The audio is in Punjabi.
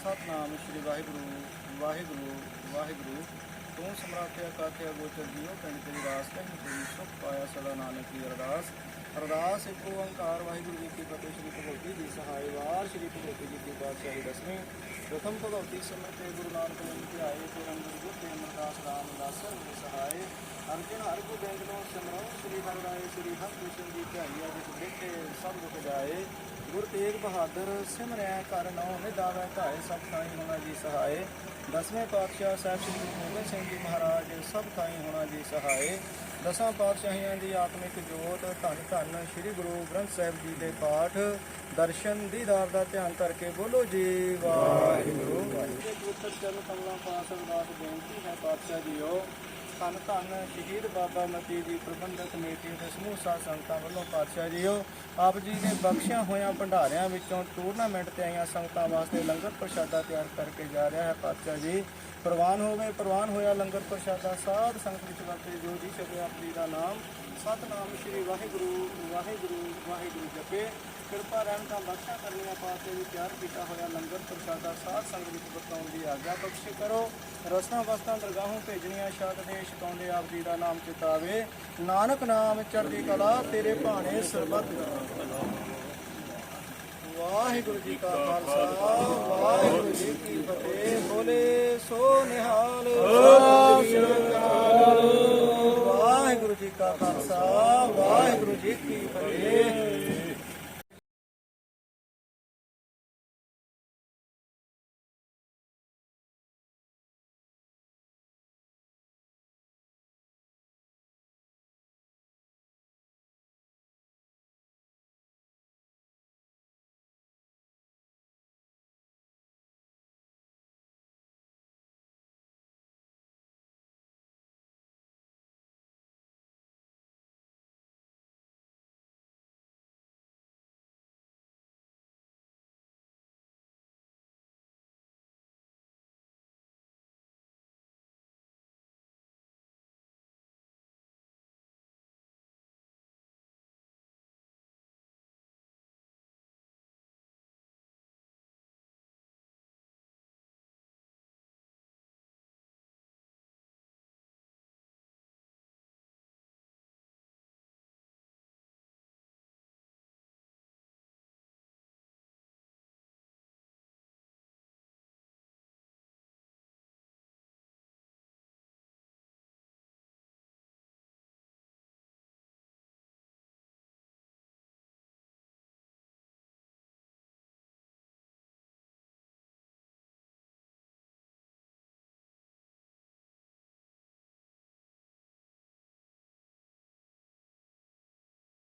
ਸਤਨਾਮ ਸ੍ਰੀ ਵਾਹਿਗੁਰੂ ਵਾਹਿਗੁਰੂ ਵਾਹਿਗੁਰੂ। ਤੂੰ ਸਮਰਾਟਿਆ ਕਾਤਿਆ ਗੋਚਰ ਜੀਓ, ਪਿੰਡ ਤੇਰੀ ਰਾਸ ਕਹੀਂ ਤੇਰੀ ਸੁਖ ਪਾਇਆ ਸਦਾ ਨਾਨਕ ਦੀ ਅਰਦਾਸ। ਅਰਦਾਸ ਇੱਕ ਓੰਕਾਰ, ਵਾਹਿਗੁਰੂ ਜੀ ਕੀ ਫਤਿਹ, ਸ੍ਰੀ ਭਗਵਤੀ ਦੀ ਸਹਾਇ ਵਾਰ, ਸ੍ਰੀ ਭਗਵਤੀ ਜੀ ਕੀ ਪਾਤਸ਼ਾਹੀ ਦਸਵੀਂ। ਪ੍ਰਥਮ ਭਗਵਤੀ ਸਮਰਤੇ ਗੁਰੂ ਨਾਨਕ ਦੇਵ ਜੀ ਆਏ ਤੇ ਅੰਦਰ ਗੁਰ ਤੇ ਅਮਰਦਾਸ ਰਾਮ ਦਾਸਨ ਦੀ ਅਰਜਨ ਹਰਿ ਗੋਬਿੰਦ ਨੂੰ ਸਿਮਰੋ ਸ੍ਰੀ ਹਰਿ ਰਾਏ ਸ੍ਰੀ ਹਰਿਕ੍ਰਿਸ਼ਨ ਜੀ ਧਿਆਈਆ ਜਿਸ ਦੇਖੇ ਸਭ ਦੁਖ ਜਾਏ ਗੁਰ ਤੇਗ ਬਹਾਦਰ ਸਿਮਰਿਆ ਕਰ ਨਉ ਨਿਦਾਵੇ ਧਾਏ ਸਭ ਥਾਈ ਹੋਣਾ ਜੀ ਸਹਾਏ। ਦਸਵੇਂ ਪਾਤਸ਼ਾਹ ਸਾਹਿਬ ਸ੍ਰੀ ਗੁਰੂ ਗੋਬਿੰਦ ਸਿੰਘ ਜੀ ਮਹਾਰਾਜ ਸਭ ਥਾਈ ਹੋਣਾ ਜੀ ਸਹਾਏ। ਦਸਾਂ ਪਾਤਸ਼ਾਹੀਆਂ ਦੀ ਆਤਮਿਕ ਜੋਤ ਧੰਨ ਧੰਨ ਸ੍ਰੀ ਗੁਰੂ ਗ੍ਰੰਥ ਸਾਹਿਬ ਜੀ ਦੇ ਪਾਠ। ਦਰਸ਼ਨ ਦੀਦਾਰ ਦਾ ਧਿਆਨ ਕਰਕੇ ਬੋਲੋ ਜੀ ਵਾਹਿਗੁਰੂ। ਵਾਹਿਗੁਰੂ। ਪੁੱਤਰ ਚਰਨ ਕਮਲਾਂ ਪਾਸ ਅਰਦਾਸ ਬੇਨਤੀ ਹੈ ਪਾਤਸ਼ਾਹ ਜੀਓ। ਧੰਨ ਧੰਨ ਸ਼ਹੀਦ ਬਾਬਾ ਮਤੀ ਜੀ ਪ੍ਰਬੰਧਕ ਕਮੇਟੀ ਦੇ ਸਮੂਹ ਸਾਧ ਸੰਗਤਾਂ ਵੱਲੋਂ ਪਾਤਸ਼ਾਹ ਜੀਓ, ਆਪ ਜੀ ਨੇ ਬਖਸ਼ਿਆ ਹੋਇਆ ਭੰਡਾਰਿਆਂ ਵਿੱਚੋਂ ਟੂਰਨਾਮੈਂਟ ਤੇ ਆਈਆਂ ਸੰਗਤਾਂ ਵਾਸਤੇ ਲੰਗਰ ਪ੍ਰਸ਼ਾਦਾ ਤਿਆਰ ਕਰਕੇ ਜਾ ਰਿਹਾ ਹੈ ਪਾਤਸ਼ਾਹ ਜੀ। ਪ੍ਰਵਾਨ ਹੋਵੇ, ਪ੍ਰਵਾਨ ਹੋਇਆ ਲੰਗਰ ਪ੍ਰਸ਼ਾਦਾ, ਸਾਧ ਸੰਗਤ ਵਿੱਚ ਵਰਤੇ ਜੋ ਜੀ ਸਕੇ ਆਪ ਜੀ ਦਾ ਨਾਮ। ਸਤਨਾਮ ਸ੍ਰੀ ਵਾਹਿਗੁਰੂ ਵਾਹਿਗੁਰੂ ਵਾਹਿਗੁਰੂ ਜਪੇ। ਕਿਰਪਾ ਰਹਿਣ ਤਾਂ ਬਖਸ਼ਾ ਕਰਨੀਆਂ ਪਾਸੇ ਵੀ ਤਿਆਰ ਕੀਤਾ ਹੋਇਆ ਲੰਗਰ ਪ੍ਰਸ਼ਾਦਾ ਧਿਆਗਾ ਬਖਸ਼ ਕਰੋ। ਰਸਨਾ ਵਸਤਾਂ ਦਰਗਾਹੋਂ ਭੇਜਣੀਆਂ ਸ਼ਾਦ ਦੇ ਛਕਾਉਂਦੇ ਆਪ ਜੀ ਦਾ ਨਾਮ ਚਿਤਾਵੇ ਨਾਨਕ ਨਾਮ ਚੜ੍ਹਦੀ ਕਲਾ, ਤੇਰੇ ਭਾਣੇ ਸਰਬਤ ਵਾਹਿਗੁਰੂ ਜੀ ਕਾ ਖਾਲਸਾ, ਵਾਹਿਗੁਰੂ ਜੀ ਕੀ ਫਤਿਹ। ਬੋਲੇ ਸੋ ਨਿਹਾਲ।